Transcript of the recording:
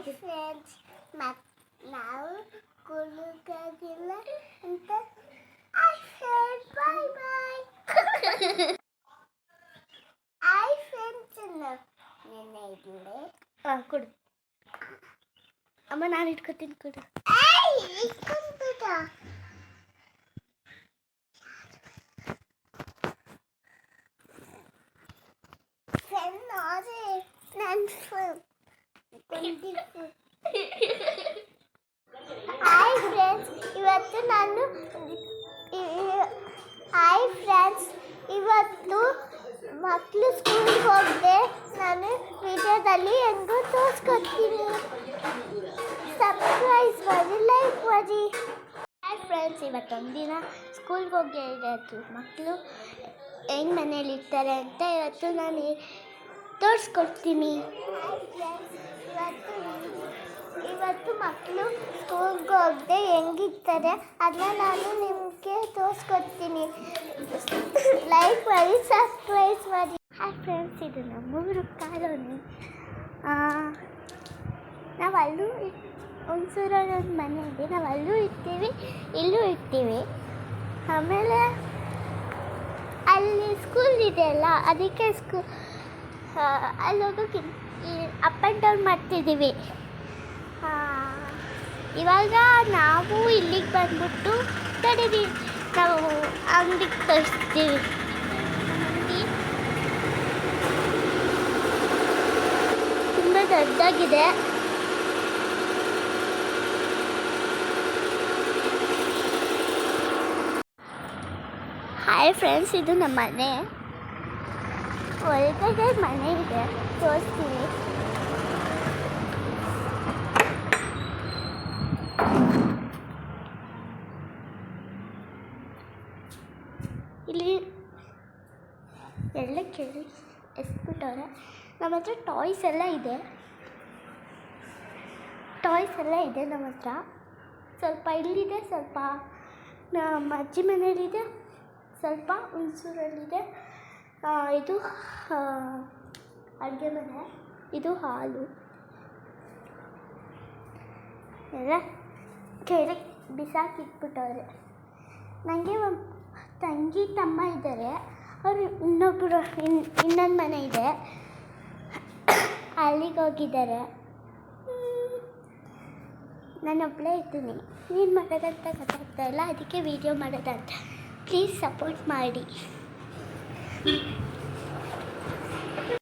ಹೇಗಿದೆ ಫ್ರೆಂಡ್ಸ್ ಮತ್ ನಾವು ಕುಲುಕಾಗಿಲ್ಲ ಅಂತ hi friends bye bye hi friends ನೆನ್ನೆ ಇಡ್ಲೆ ಹಾಂ ಕೊಡು ಅಮ್ಮ ನಾನು ಇಟ್ಕೊತೀನಿ ಕೊಡು ಏಯ್ ಇಟ್ಕೊಂಡ್ಬಿಟ್ಟ ಫ್ರೆಂಡ್ ನೋಡ್ರಿ ನನ್ನ ಫುಲ್ ಹಾಯ್ ಫ್ರೆಂಡ್ಸ್ ಇವತ್ತು ನಾನು ಹಾಯ್ ಫ್ರೆಂಡ್ಸ್ ಇವತ್ತು ಮಕ್ಕಳು ಸ್ಕೂಲ್ಗೆ ಹೋಗದೆ. ನಾನು ವಿಡಿಯೋದಲ್ಲಿ ಹೆಂಗೂ ತೋರಿಸ್ಕೊಡ್ತೀನಿ. ಸಬ್ಸ್ಕ್ರೈಸ್ ಮಾಡಿ ಲೈಕ್ ಮಾಡಿ. ಹಾಯ್ ಫ್ರೆಂಡ್ಸ್ ಇವತ್ತೊಂದು ದಿನ ಸ್ಕೂಲ್ಗೆ ಹೋಗಿ ಇರೋದು ಮಕ್ಕಳು ಹೆಂಗೆ ಮನೇಲಿ ಇರ್ತಾರೆ ಅಂತ ಇವತ್ತು ನಾನು ತೋರಿಸ್ಕೊಡ್ತೀನಿ. ಸ್ಕೂಲ್ಗೆ ಹೋಗದೆ ಹೆಂಗಿರ್ತಾರೆ ಅದನ್ನ ನಾನು ನಿಮಗೆ ತೋರಿಸ್ಕೊಡ್ತೀನಿ. ಲೈಕ್ ಮಾಡಿ ಸಬ್ಸ್ಕ್ರೈಬ್ ಮಾಡಿ. ಹಾಯ್ ಫ್ರೆಂಡ್ಸ್ ಇದು ನಮ್ಮೂರು ಕಾಲೋನಿ. ನಾವು ಅಲ್ಲೂ ಹುಣಸೂರಲ್ಲಿ ಒಂದು ಮನೆ ಇದೆ ನಾವು ಅಲ್ಲೂ ಇರ್ತೀವಿ ಇಲ್ಲೂ ಇರ್ತೀವಿ. ಆಮೇಲೆ ಅಲ್ಲಿ ಸ್ಕೂಲ್ ಇದೆ ಅಲ್ಲ ಅದಕ್ಕೆ ಸ್ಕೂ ಅಲ್ಲಿ ಹೋಗೋಕೆ ಅಪ್ ಆ್ಯಂಡ್ ಡೌನ್ ಮಾಡ್ತಿದ್ದೀವಿ. ಆ, ಇವಾಗ ನಾವು ಇಲ್ಲಿಗೆ ಬಂದ್ಬಿಟ್ಟು ತಡೀರಿ. ನಾವು ಅಂಗಡಿಗೆ ತರಿಸ್ತೀವಿ. ತುಂಬ ದೊಡ್ಡದಾಗಿದೆ. ಹಾಯ್ ಫ್ರೆಂಡ್ಸ್ ಇದು ನಮ್ಮ ಮನೆ. ಒಳಗಡೆ ಮನೆ ಇದೆ. ತೋರಿಸ್ತೀನಿ. ಇಲ್ಲಿ ಎಲ್ಲ ಕೇಳಿ ಎಸ್ಬಿಟ್ಟವ್ರೆ. ನಮ್ಮ ಹತ್ರ ಟಾಯ್ಸ್ ಎಲ್ಲ ಇದೆ. ಟಾಯ್ಸ್ ಎಲ್ಲ ಇದೆ ನಮ್ಮ ಹತ್ರ. ಸ್ವಲ್ಪ ಇಲ್ಲಿದೆ, ಸ್ವಲ್ಪ ನಮ್ಮ ಅಜ್ಜಿ ಮನೇಲಿದೆ ಸ್ವಲ್ಪ ಹುಣಸೂರಲ್ಲಿದೆ. ಇದು ಅಡುಗೆ ಮನೆ, ಇದು ಹಾಲು. ಎಲ್ಲ ಕೆಳಗೆ ಬಿಸಾಕಿಟ್ಬಿಟ್ಟವ್ರೆ ನನಗೆ ಒಂದು ತಂಗಿ ತಮ್ಮ ಇದ್ದಾರೆ. ಅವರು ಇನ್ನೊಬ್ಬರು ಇನ್, ಇನ್ನೊಂದು ಮನೆ ಇದೆ. ಅಲ್ಲಿಗೆ ಹೋಗಿದ್ದಾರೆ. ನಾನು ನಾನೊಬ್ಬಳೇ ಇದ್ದೀನಿ. ನೀನು ಮಾಡೋದಂತ ಗೊತ್ತಾಗ್ತಾ ಇಲ್ಲ. ಅದಕ್ಕೆ ವೀಡಿಯೋ ಮಾಡೋದಂತ. ಪ್ಲೀಸ್ ಸಪೋರ್ಟ್ ಮಾಡಿ.